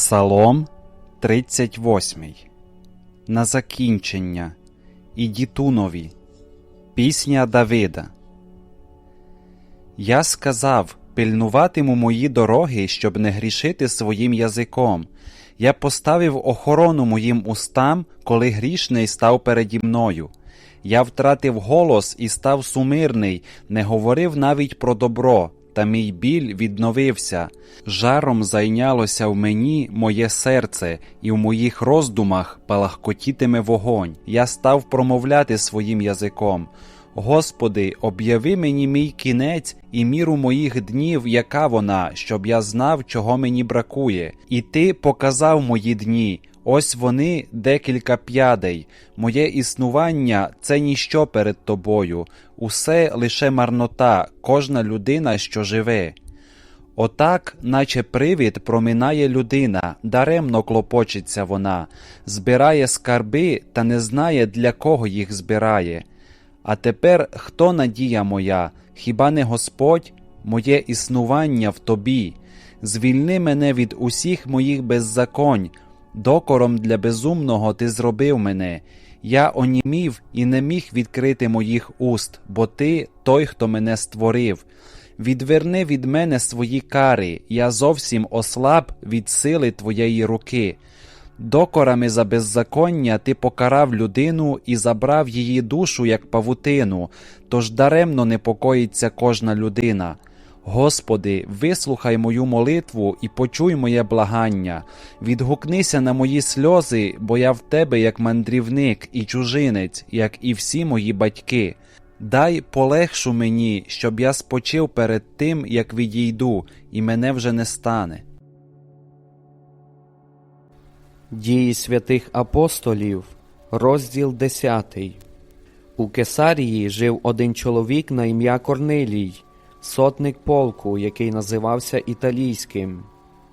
Псалом 38. На закінчення. Ідітунові. Пісня Давида. Я сказав, пильнуватиму мої дороги, щоб не грішити своїм язиком. Я поставив охорону моїм устам, коли грішний став переді мною. Я втратив голос і став сумирний, не говорив навіть про добро, та мій біль відновився. Жаром зайнялося в мені моє серце, і в моїх роздумах палахкотітиме вогонь. Я став промовляти своїм язиком. Господи, об'яви мені мій кінець і міру моїх днів, яка вона, щоб я знав, чого мені бракує. І ти показав мої дні. Ось вони декілька п'ядей. Моє існування це ніщо перед тобою, усе лише марнота, кожна людина, що живе. Отак, наче привід, проминає людина, даремно клопочеться вона, збирає скарби та не знає, для кого їх збирає. А тепер хто надія моя, хіба не Господь, моє існування в тобі? Звільни мене від усіх моїх беззаконь, докором для безумного ти зробив мене. Я онімів і не міг відкрити моїх уст, бо ти той, хто мене створив. Відверни від мене свої кари, я зовсім ослаб від сили твоєї руки. Докорами за беззаконня ти покарав людину і забрав її душу, як павутину, тож даремно непокоїться кожна людина. Господи, вислухай мою молитву і почуй моє благання, відгукнися на мої сльози, бо я в тебе як мандрівник і чужинець, як і всі мої батьки. Дай полегшу мені, щоб я спочив перед тим, як відійду, і мене вже не стане. Дії святих апостолів, розділ 10. У Кесарії жив один чоловік на ім'я Корнилій, сотник полку, який називався Італійським.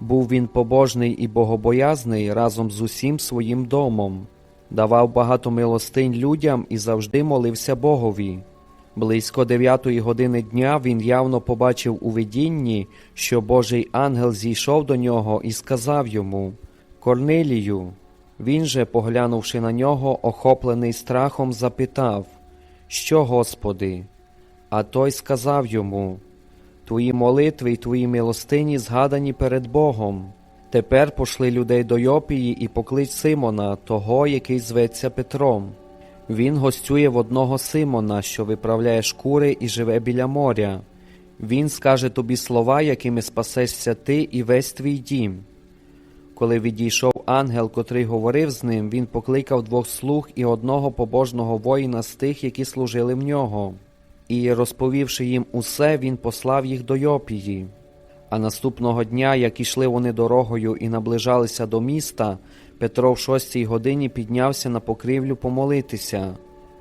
Був він побожний і богобоязний разом з усім своїм домом, давав багато милостинь людям і завжди молився Богові. Близько дев'ятої години дня він явно побачив у видінні, що Божий ангел зійшов до нього і сказав йому Корнилію. Він же, поглянувши на нього, охоплений страхом, запитав Що, Господи? А той сказав йому Твої молитви й твої милостині згадані перед Богом. Тепер пошли людей до Йопії і поклич Симона, того, який зветься Петром. Він гостює в одного Симона, що виправляє шкури і живе біля моря. Він скаже тобі слова, якими спасешся ти і весь твій дім. Коли відійшов ангел, котрий говорив з ним, він покликав двох слуг і одного побожного воїна з тих, які служили в нього. І, розповівши їм усе, він послав їх до Йопії. А наступного дня, як ішли вони дорогою і наближалися до міста, Петро в шостій годині піднявся на покрівлю помолитися.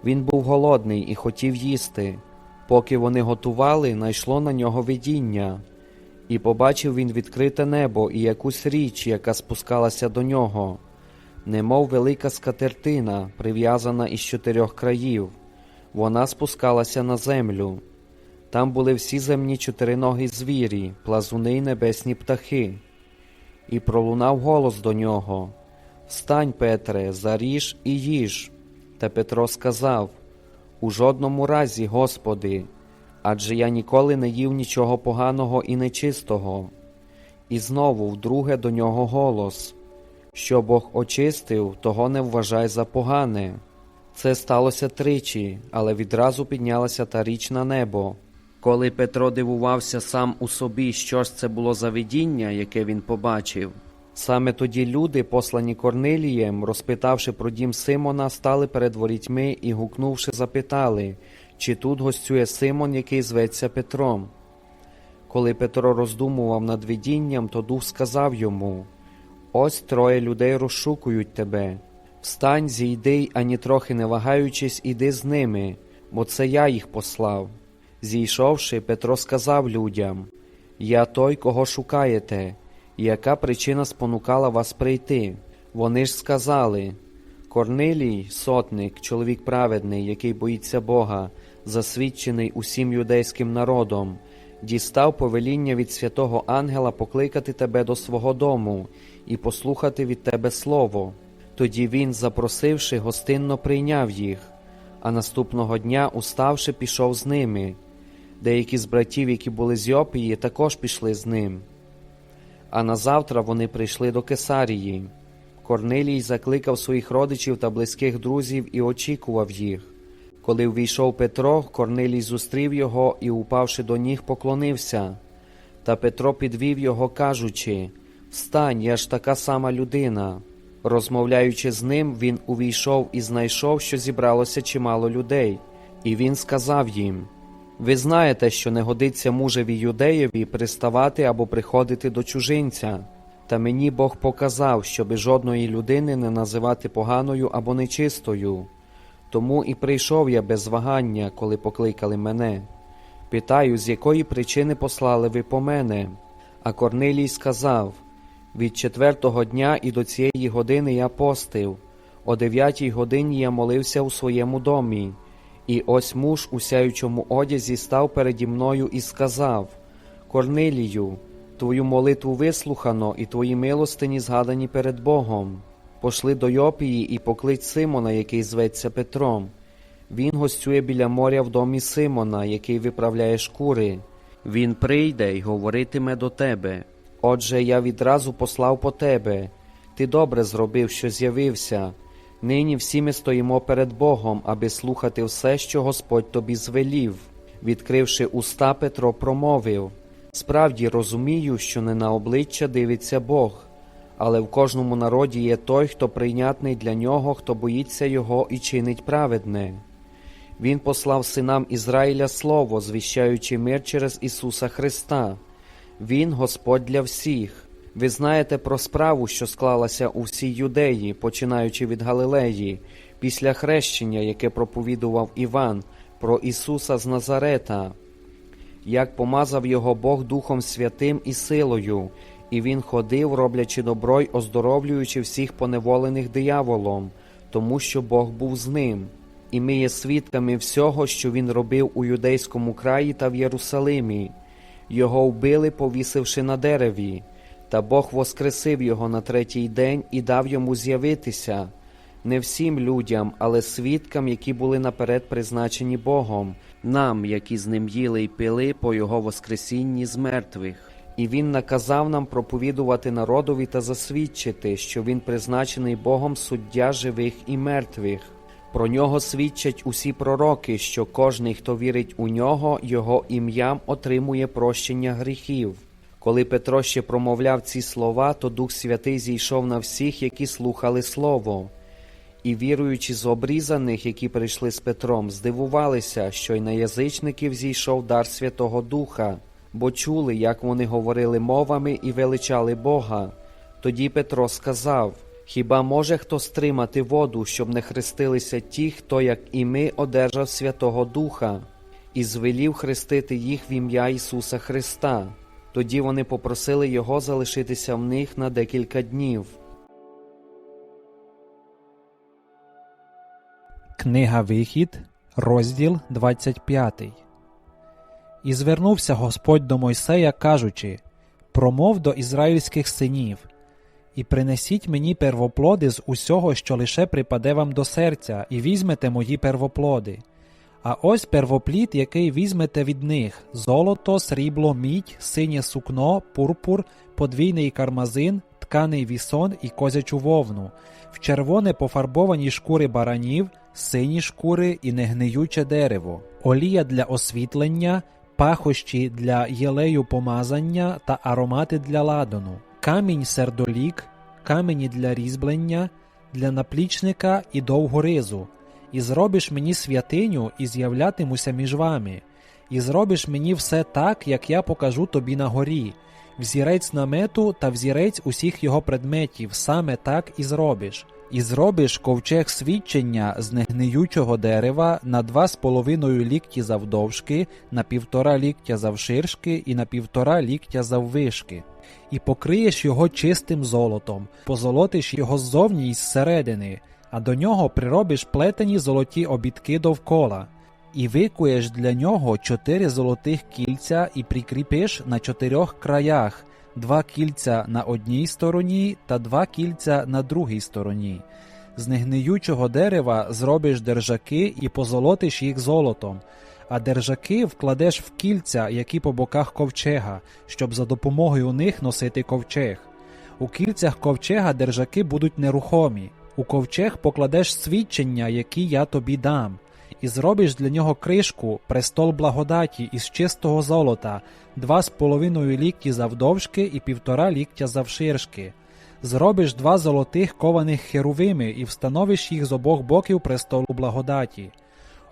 Він був голодний і хотів їсти. Поки вони готували, найшло на нього видіння. І побачив він відкрите небо і якусь річ, яка спускалася до нього, немов велика скатертина, прив'язана із чотирьох країв. Вона спускалася на землю. Там були всі земні чотириногі звірі, плазуни й небесні птахи. І пролунав голос до нього Встань, Петре, заріж і їж. Та Петро сказав У жодному разі, Господи, адже я ніколи не їв нічого поганого і нечистого. І знову вдруге до нього голос Що Бог очистив, того не вважай за погане. Це сталося тричі, але відразу піднялася та річ на небо. Коли Петро дивувався сам у собі, що ж це було за видіння, яке він побачив. Саме тоді люди, послані Корнилієм, розпитавши про дім Симона, стали перед ворітьми і, гукнувши, запитали, чи тут гостює Симон, який зветься Петром. Коли Петро роздумував над видінням, то дух сказав йому Ось троє людей розшукують тебе. Встань, зійди й ані трохи не вагаючись, іди з ними, бо це я їх послав. Зійшовши, Петро сказав людям Я той, кого шукаєте, яка причина спонукала вас прийти? Вони ж сказали Корнилій, сотник, чоловік праведний, який боїться Бога, засвідчений усім юдейським народом, дістав повеління від святого ангела покликати тебе до свого дому і послухати від тебе слово. Тоді він, запросивши, гостинно прийняв їх, а наступного дня, уставши, пішов з ними. Деякі з братів, які були з Йопії, також пішли з ним. А назавтра вони прийшли до Кесарії. Корнилій закликав своїх родичів та близьких друзів і очікував їх. Коли увійшов Петро, Корнилій зустрів його і, упавши до ніг, поклонився. Та Петро підвів його, кажучи: Встань, я ж така сама людина. Розмовляючи з ним, він увійшов і знайшов, що зібралося чимало людей, і він сказав їм: Ви знаєте, що не годиться мужеві юдеєві приставати або приходити до чужинця. Та мені Бог показав, щоби жодної людини не називати поганою або нечистою. Тому і прийшов я без вагання, коли покликали мене. Питаю, з якої причини послали ви по мене? А Корнилій сказав: від четвертого дня і до цієї години я постив, о дев'ятій годині я молився у своєму домі, і ось муж у сяючому одязі став переді мною і сказав: Корнилію, твою молитву вислухано, і твої милостині згадані перед Богом. Пошли до Йопії і поклич Симона, який зветься Петром. Він гостює біля моря в домі Симона, який виправляє шкури. Він прийде й говоритиме до тебе. Отже, я відразу послав по тебе. Ти добре зробив, що з'явився. Нині всі ми стоїмо перед Богом, аби слухати все, що Господь тобі звелів. Відкривши уста, Петро промовив Справді розумію, що не на обличчя дивиться Бог, але в кожному народі є той, хто прийнятний для нього, хто боїться його і чинить праведне. Він послав синам Ізраїля слово, звіщаючи мир через Ісуса Христа. Він Господь для всіх. Ви знаєте про справу, що склалася у всій юдеї, починаючи від Галилеї, після хрещення, яке проповідував Іван, про Ісуса з Назарета, як помазав його Бог Духом Святим і силою, і він ходив, роблячи добро й оздоровлюючи всіх поневолених дияволом, тому що Бог був з ним. І ми є свідками всього, що він робив у юдейському краї та в Єрусалимі. Його вбили, повісивши на дереві, та Бог воскресив його на третій день і дав йому з'явитися, не всім людям, але свідкам, які були наперед призначені Богом, нам, які з ним їли й пили по його воскресінні з мертвих. І він наказав нам проповідувати народові та засвідчити, що він призначений Богом суддя живих і мертвих. Про нього свідчать усі пророки, що кожний, хто вірить у нього, його ім'ям отримує прощення гріхів. Коли Петро ще промовляв ці слова, то Дух Святий зійшов на всіх, які слухали Слово. І віруючи з обрізаних, які прийшли з Петром, здивувалися, що й на язичників зійшов дар Святого Духа, бо чули, як вони говорили мовами і величали Бога. Тоді Петро сказав: Хіба може хто стримати воду, щоб не хрестилися ті, хто, як і ми, одержав Святого Духа, і звелів хрестити їх в ім'я Ісуса Христа? Тоді вони попросили Його залишитися в них на декілька днів. Книга Вихід, розділ 25. І звернувся Господь до Мойсея, кажучи: Промов до ізраїльських синів, і принесіть мені первоплоди з усього, що лише припаде вам до серця, і візьмете мої первоплоди. А ось первоплід, який візьмете від них: золото, срібло, мідь, синє сукно, пурпур, подвійний кармазин, тканий вісон і козячу вовну, в червоне пофарбовані шкури баранів, сині шкури і негниюче дерево, олія для освітлення, пахощі для єлею помазання та аромати для ладану, камінь сердолік, камені для різьблення, для наплічника і довгоризу. І зробиш мені святиню, і з'являтимуся між вами, і зробиш мені все так, як я покажу тобі на горі, взірець намету та взірець усіх його предметів, саме так і зробиш. І зробиш ковчег свідчення з негниючого дерева на два з половиною лікті завдовжки, на півтора ліктя завширшки і на півтора ліктя заввишки. І покриєш його чистим золотом, позолотиш його ззовні й зсередини, а до нього приробиш плетені золоті обідки довкола, і викуєш для нього чотири золотих кільця і прикріпиш на чотирьох краях, два кільця на одній стороні та два кільця на другій стороні. З негниючого дерева зробиш держаки і позолотиш їх золотом, а держаки вкладеш в кільця, які по боках ковчега, щоб за допомогою них носити ковчег. У кільцях ковчега держаки будуть нерухомі. У ковчег покладеш свідчення, які я тобі дам, і зробиш для нього кришку, престол благодаті із чистого золота, два з половиною лікті завдовжки і півтора ліктя завширшки. Зробиш два золотих кованих херувими і встановиш їх з обох боків престолу благодаті.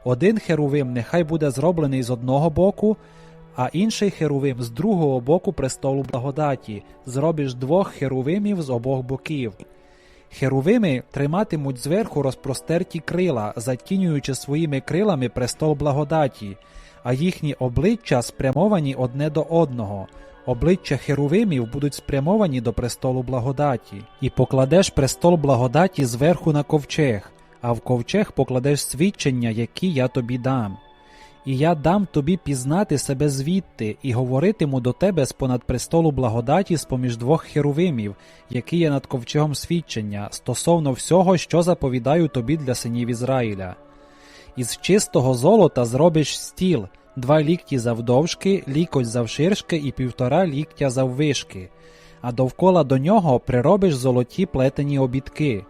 Один херувим нехай буде зроблений з одного боку, а інший херувим з другого боку престолу благодаті. Зробиш двох херувимів з обох боків. Херувими триматимуть зверху розпростерті крила, затінюючи своїми крилами престол благодаті, а їхні обличчя спрямовані одне до одного. Обличчя херувимів будуть спрямовані до престолу благодаті, і покладеш престол благодаті зверху на ковчег, а в ковчег покладеш свідчення, які я тобі дам. І я дам тобі пізнати себе звідти, і говоритиму до тебе з понад престолу благодаті з поміж двох херувимів, які є над ковчегом свідчення, стосовно всього, що заповідаю тобі для синів Ізраїля. Із чистого золота зробиш стіл, два лікті завдовжки, лікоть завширшки і півтора ліктя заввишки, а довкола до нього приробиш золоті плетені обідки,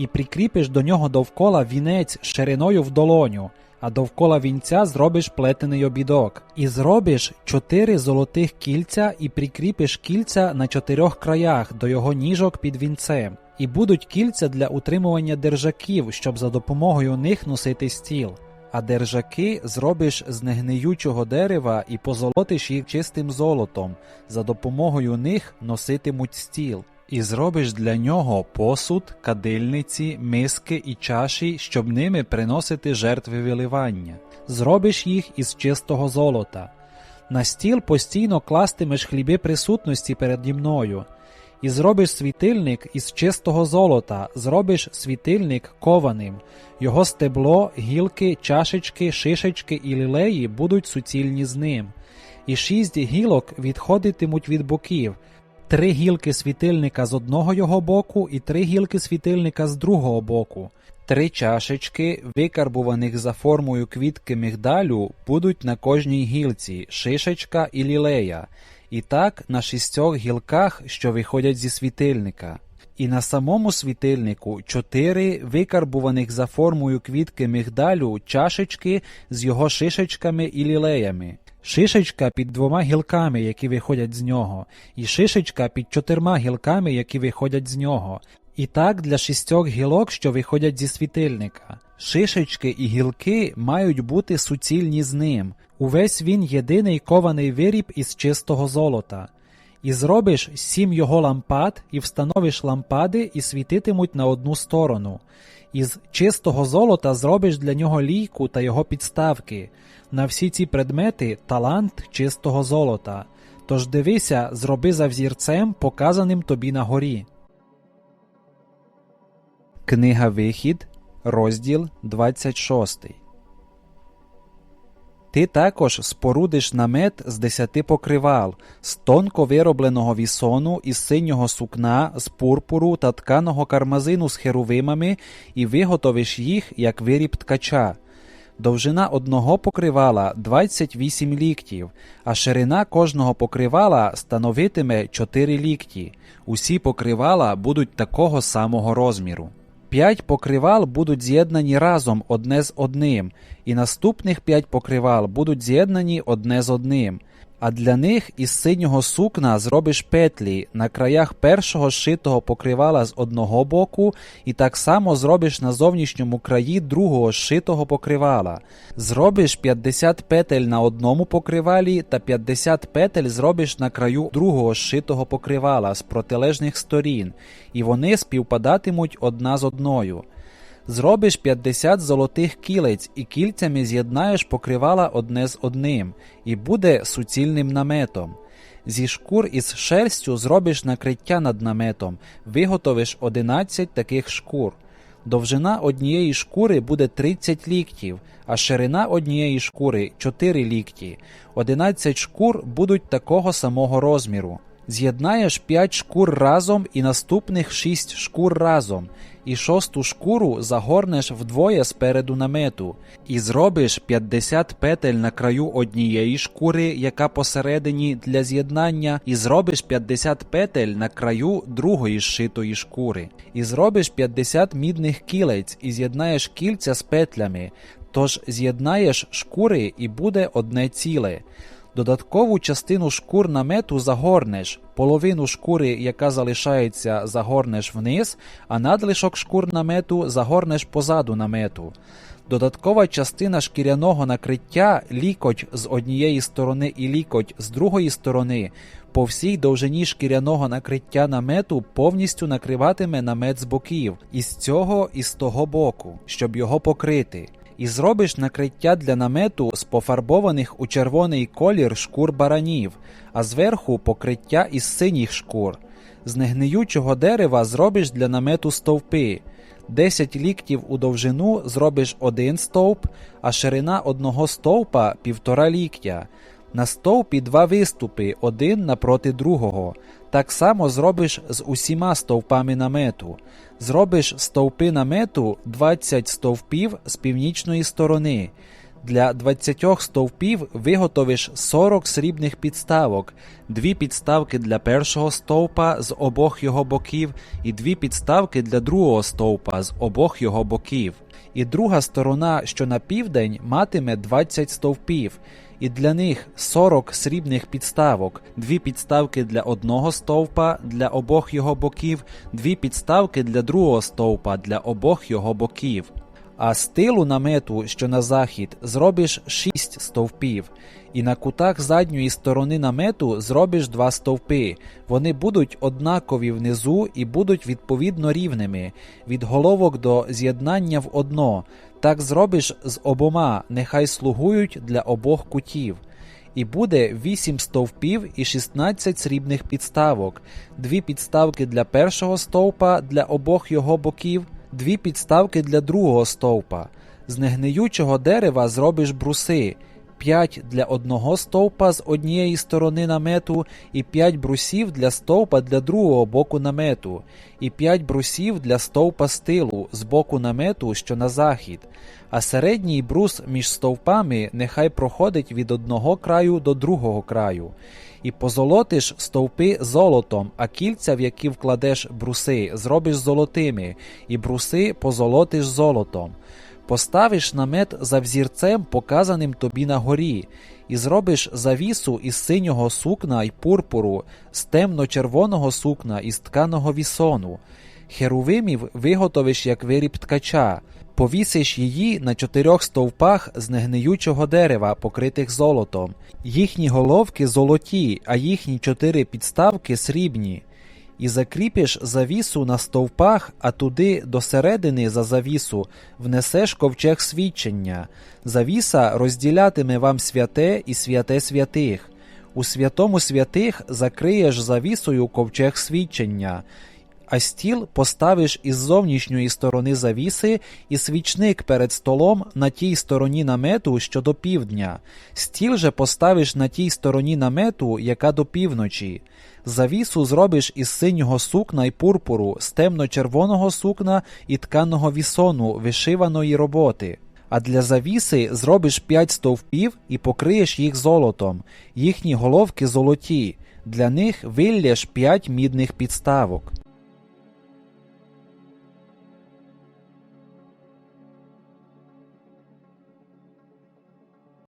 і прикріпиш до нього довкола вінець шириною в долоню, а довкола вінця зробиш плетений обідок, і зробиш чотири золотих кільця і прикріпиш кільця на чотирьох краях до його ніжок під вінцем. І будуть кільця для утримування держаків, щоб за допомогою них носити стіл. А держаки зробиш з негниючого дерева і позолотиш їх чистим золотом, за допомогою них носитимуть стіл. І зробиш для нього посуд, кадильниці, миски і чаші, щоб ними приносити жертви виливання. Зробиш їх із чистого золота. На стіл постійно кластимеш хліби присутності переді мною. І зробиш світильник із чистого золота, зробиш світильник кованим. Його стебло, гілки, чашечки, шишечки і лілеї будуть суцільні з ним. І шість гілок відходитимуть від боків, три гілки світильника з одного його боку і три гілки світильника з другого боку. Три чашечки, викарбуваних за формою квітки мигдалю, будуть на кожній гілці, шишечка і лілея, і так на шістьох гілках, що виходять зі світильника. І на самому світильнику чотири викарбуваних за формою квітки мигдалю чашечки з його шишечками і лілеями. Шишечка під двома гілками, які виходять з нього, і шишечка під чотирма гілками, які виходять з нього. І так для шістьох гілок, що виходять зі світильника. Шишечки і гілки мають бути суцільні з ним. Увесь він єдиний кований виріб із чистого золота. І зробиш сім його лампад, і встановиш лампади, і світитимуть на одну сторону. Із чистого золота зробиш для нього лійку та його підставки. На всі ці предмети талант чистого золота. Тож дивися, зроби за взірцем, показаним тобі на горі. Книга Вихід, розділ 26. Ти також спорудиш намет з десяти покривал, з тонко виробленого вісону, із синього сукна, з пурпуру та тканого кармазину з херувимами, і виготовиш їх, як виріб ткача. Довжина одного покривала 28 ліктів, а ширина кожного покривала становитиме 4 лікті. Усі покривала будуть такого самого розміру. П'ять покривал будуть з'єднані разом одне з одним, і наступних п'ять покривал будуть з'єднані одне з одним. А для них із синього сукна зробиш петлі на краях першого зшитого покривала з одного боку, і так само зробиш на зовнішньому краї другого зшитого покривала. Зробиш 50 петель на одному покривалі та 50 петель зробиш на краю другого зшитого покривала з протилежних сторін, і вони співпадатимуть одна з одною. Зробиш 50 золотих кілець і кільцями з'єднаєш покривала одне з одним, і буде суцільним наметом. Зі шкур із шерстю зробиш накриття над наметом, виготовиш 11 таких шкур. Довжина однієї шкури буде 30 ліктів, а ширина однієї шкури 4 лікті. 11 шкур будуть такого самого розміру. З'єднаєш п'ять шкур разом і наступних шість шкур разом, і шосту шкуру загорнеш вдвоє спереду намету, і зробиш 50 петель на краю однієї шкури, яка посередині для з'єднання, і зробиш 50 петель на краю другої зшитої шкури, і зробиш 50 мідних кілець, і з'єднаєш кільця з петлями, тож з'єднаєш шкури і буде одне ціле. Додаткову частину шкур намету загорнеш, половину шкури, яка залишається, загорнеш вниз, а надлишок шкур намету загорнеш позаду намету. Додаткова частина шкіряного накриття лікоть з однієї сторони і лікоть з другої сторони по всій довжині шкіряного накриття намету повністю накриватиме намет з боків, і з цього і з того боку, щоб його покрити. І зробиш накриття для намету з пофарбованих у червоний колір шкур баранів, а зверху покриття із синіх шкур. З негниючого дерева зробиш для намету стовпи. 10 ліктів у довжину зробиш один стовп, а ширина одного стовпа півтора ліктя. На стовпі два виступи, один напроти другого. Так само зробиш з усіма стовпами намету. Зробиш стовпи намету 20 стовпів з північної сторони. Для 20 стовпів виготовиш 40 срібних підставок, дві підставки для першого стовпа з обох його боків, і дві підставки для другого стовпа з обох його боків. І друга сторона, що на південь, матиме 20 стовпів, і для них 40 срібних підставок, дві підставки для одного стовпа для обох його боків, дві підставки для другого стовпа для обох його боків. А з тилу намету, що на захід, зробиш шість стовпів, і на кутах задньої сторони намету зробиш два стовпи. Вони будуть однакові внизу і будуть відповідно рівними, від головок до з'єднання в одно. Так зробиш з обома, нехай слугують для обох кутів. І буде вісім стовпів і 16 срібних підставок, дві підставки для першого стовпа для обох його боків, дві підставки для другого стовпа. З негниючого дерева зробиш бруси, п'ять для одного стовпа з однієї сторони намету, і п'ять брусів для стовпа для другого боку намету, і п'ять брусів для стовпа з тилу з боку намету, що на захід. А середній брус між стовпами нехай проходить від одного краю до другого краю. І позолотиш стовпи золотом, а кільця, в які вкладеш бруси, зробиш золотими, і бруси позолотиш золотом. Поставиш намет за взірцем, показаним тобі на горі, і зробиш завісу із синього сукна й пурпуру, з темно-червоного сукна із тканого вісону. Херувимів виготовиш як виріб ткача, повісиш її на чотирьох стовпах з негниючого дерева, покритих золотом. Їхні головки золоті, а їхні чотири підставки срібні. І закріпиш завісу на стовпах, а туди до середини за завісу внесеш ковчег свідчення. Завіса розділятиме вам святе і святе святих. У святому святих закриєш завісою ковчег свідчення. А стіл поставиш із зовнішньої сторони завіси і свічник перед столом на тій стороні намету, що до півдня. Стіл же поставиш на тій стороні намету, яка до півночі. Завісу зробиш із синього сукна й пурпуру, з темно-червоного сукна і тканого вісону, вишиваної роботи. А для завіси зробиш п'ять стовпів і покриєш їх золотом, їхні головки золоті, для них вилляш п'ять мідних підставок.